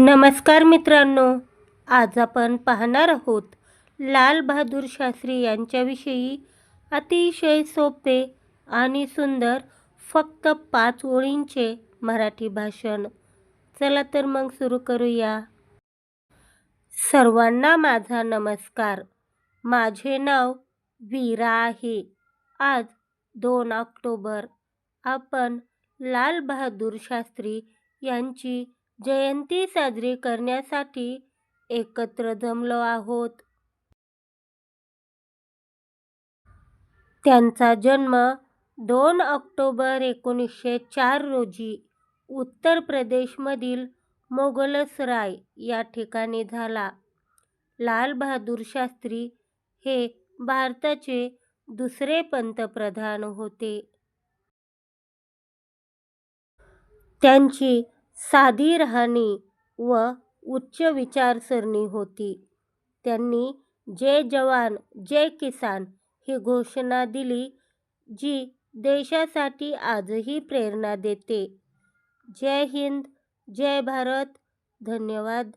नमस्कार मित्रांनो आज आपण पाहणार आहोत लाल बहादूर शास्त्री यांच्याविषयी अतिशय सोपे आणि सुंदर फक्त पाच ओळींचे मराठी भाषण. चला तर मग सुरू करूया. सर्वांना माझा नमस्कार. माझे नाव वीरा आहे. आज दोन ऑक्टोबर. आपण लाल बहादूर शास्त्री यांची जयंती साजरी करण्यासाठी एकत्र जमलो आहोत. त्यांचा जन्म दोन ऑक्टोबर एकोणीसशे चार रोजी उत्तर प्रदेशमधील मोगलसराय या ठिकाणी झाला. लालबहादूर शास्त्री हे भारताचे दुसरे पंतप्रधान होते. त्यांची साधी राहणी व उच्च विचारसरणी होती. त्यांनी जय जवान जय किसान ही घोषणा दिली जी देशासाठी आजही प्रेरणा देते. जय हिंद जय भारत. धन्यवाद.